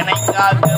என்னை காத்து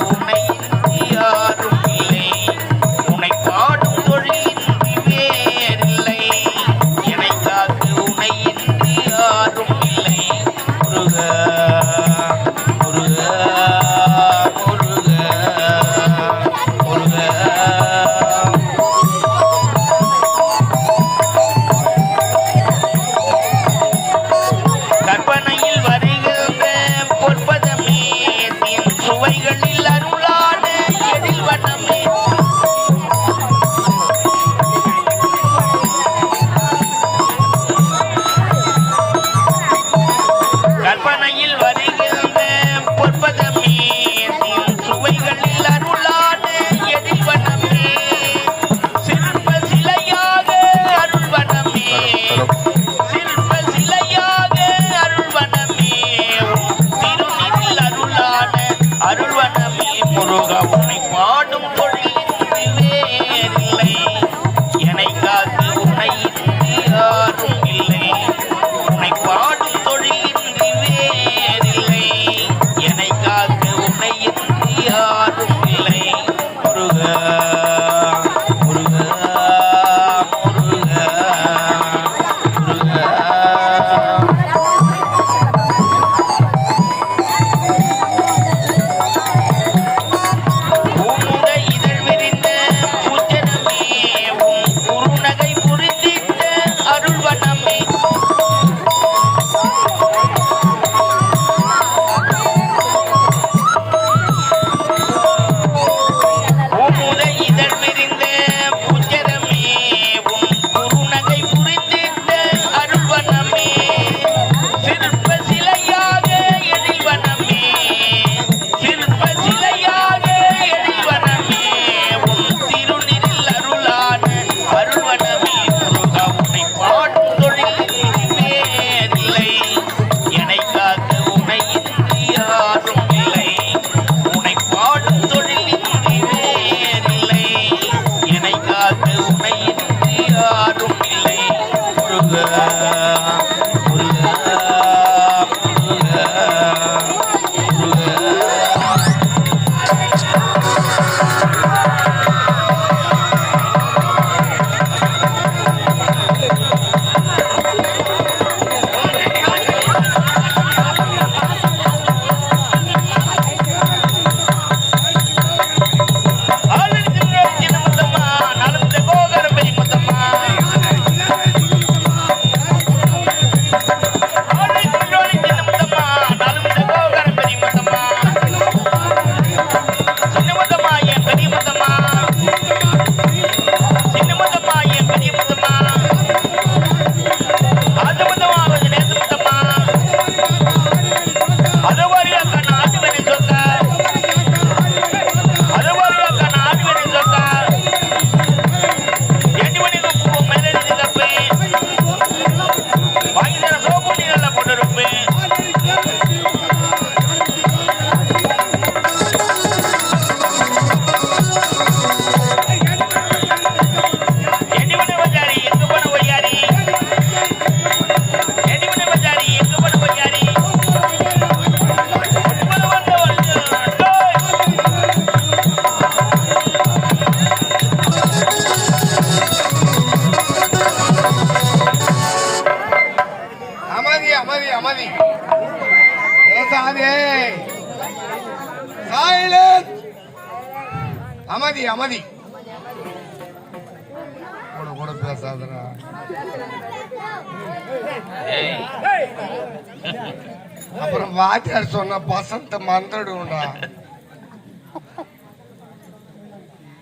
அப்புறம் வாத்தியார் சொன்ன பசந்த மந்தடும்டா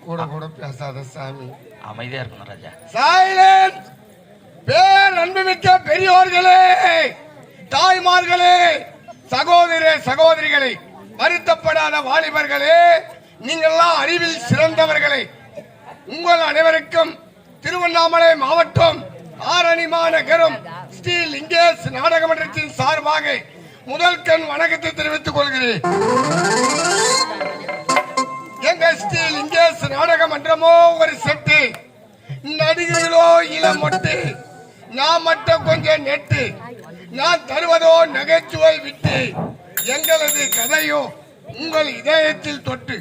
கூட கூட பேசாத சாமி. அமைதியா இருக்கணும் ராஜா. சைலன்ஸ் பேர் அன்புமிக்க பெரியோர்களே தாய்மார்களே சகோதர சகோதரிகளை வருத்தப்படாத வாலிபர்களே நீங்கள்லாம் அறிவில் சிறந்தவர்களே. உங்கள் அனைவருக்கும் திருவண்ணாமலை மாவட்டம் ஆரணி மாநகரம் ஸ்ரீ லிங்கேஷ் நாடக மன்றத்தின் சார்பாக முதல் கண் வணக்கத்தை தெரிவித்துக் கொள்கிறேன். எங்க ஸ்ரீ லிங்கேஷ் நாடக மன்றமோ ஒரு செட்டு நடிகர்களோ இளம் மட்டு நான் மட்டும் கொஞ்சம் நெட்டு நான் தருவதோ நகைச்சுவை விட்டு எங்களது கதையோ உங்கள் இதயத்தில் தொட்டு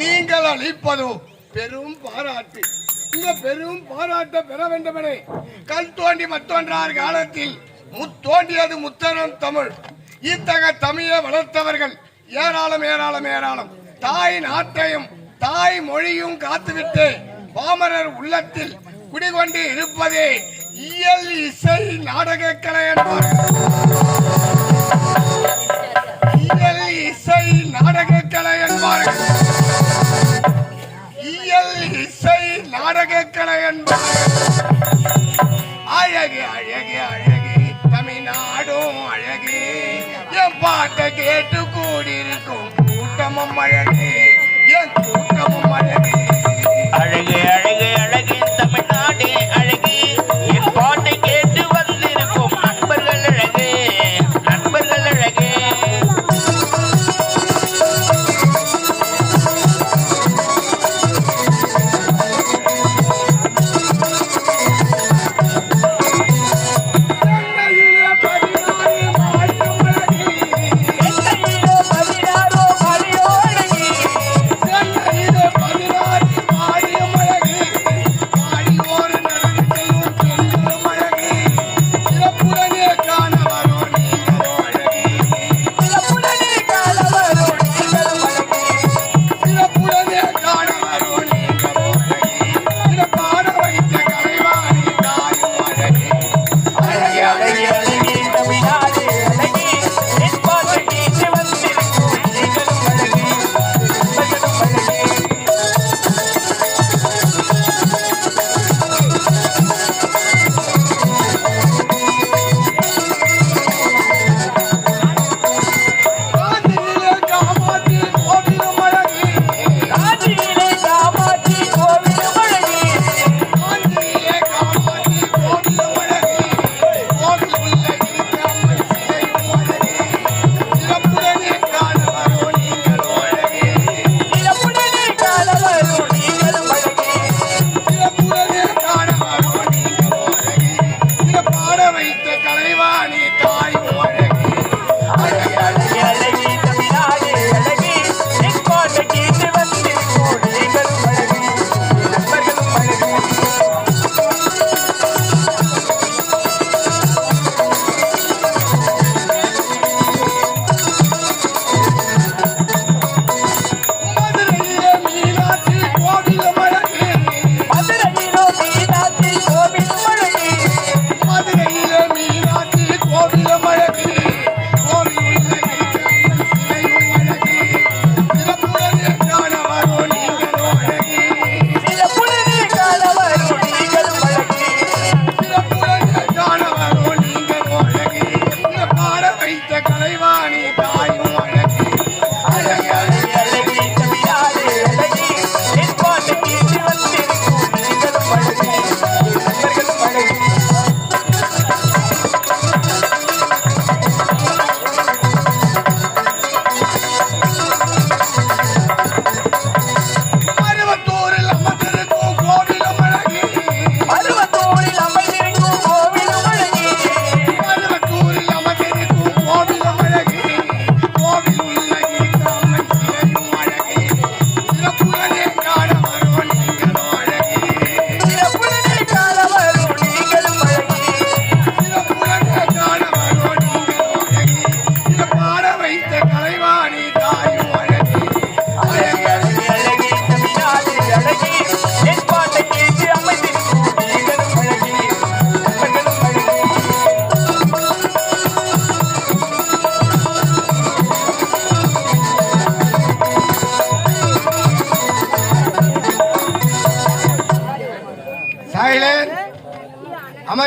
நீங்கள் அளிப்பதோ பெரும் பாராட்டு. இந்த பெரும் பாராட்ட பெற வேண்டுமென. கல் தோண்டி மத்தோன்றார் காலத்தில். முத்தோண்டியது முத்தரம் தமிழ். இத்தக தமிழை வளர்த்தவர்கள் ஏராளம் ஏராளம் ஏராளம். தாய் நாட்டையும் தாய் மொழியும் காத்துவிட்டு பாமரர் உள்ளத்தில் குடிகொண்டு இருப்பதே இயல் இசை நாடக கலை என்பார். இயல் இசை நாடக கலை என்பார்கள். கேட்டு கூடியிருக்கும் கூட்டமும் மழை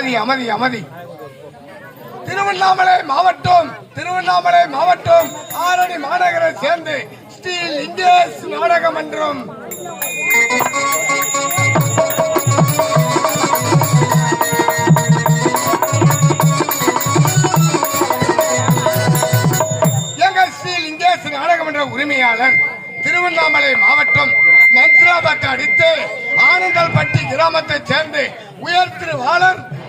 அமதி அமதி அமதி. திருவண்ணாமலை மாவட்டம் திருவண்ணாமலை மாவட்டம் ஆரணி மாநகரை சேர்ந்து ஸ்டீல் இந்தியஸ் நாடக மன்றம் நாடகமன்ற உரிமையாளர் திருவண்ணாமலை மாவட்டம் மந்த்ராபாத் அடுத்து ஆனந்தல்பட்டி கிராமத்தைச் சேர்ந்து உயர் திருவாளர்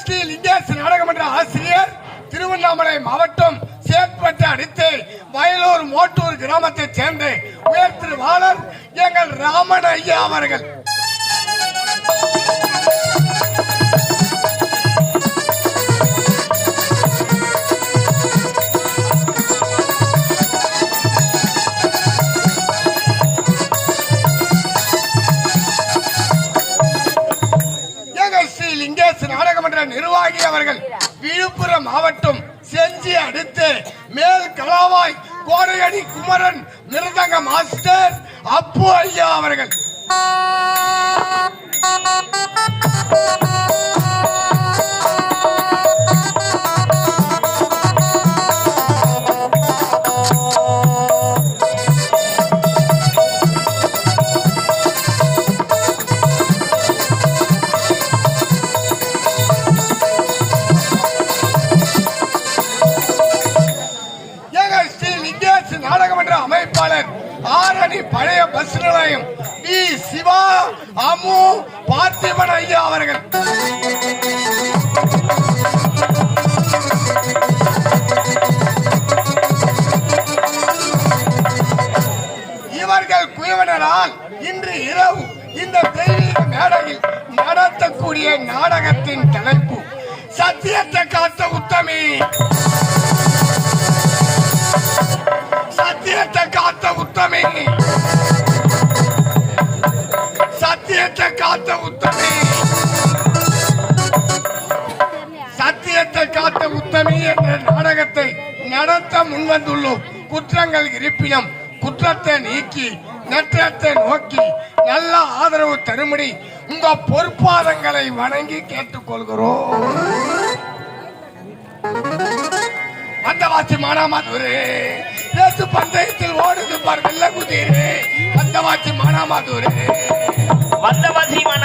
ஸ்ரீ லிங்கேஷ் நாடகமன்ற ஆசிரியர் திருவண்ணாமலை மாவட்டம் சேத்பட்டு அடுத்து வயலூர் மோட்டூர் கிராமத்தைச் சேர்ந்த உயர் திருவாளர் எங்கள் ராமன் ஐயா அவர்கள். குமரன் நிலையம் வி. சிவா அம்மு பார்த்திபன் ஐயா அவர்கள். இவர்கள் குயவனரால் இன்று இரவு இந்த தெய்வீக மேடையில் நடத்தக்கூடிய நாடகத்தின் தலைப்பு சத்தியத்தை காத்த உத்தமி. சத்தியத்தை காத்த உத்தமி. முன்வந்துள்ளோம் குற்றங்கள் இருப்பினும் குற்றத்தை நீக்கி நற்றத்தை நோக்கி நல்ல ஆதரவு தரும்படி உங்க பொறுப்பாதங்களை வணங்கி கேட்டுக்கொள்கிறோம். வந்தவாசி மானாமாதூரே நேற்று பந்தயத்தில் ஓடுது பார் வெள்ள குதிரே. வந்தவாசி மானாமாதூரே. வந்தவாசி மன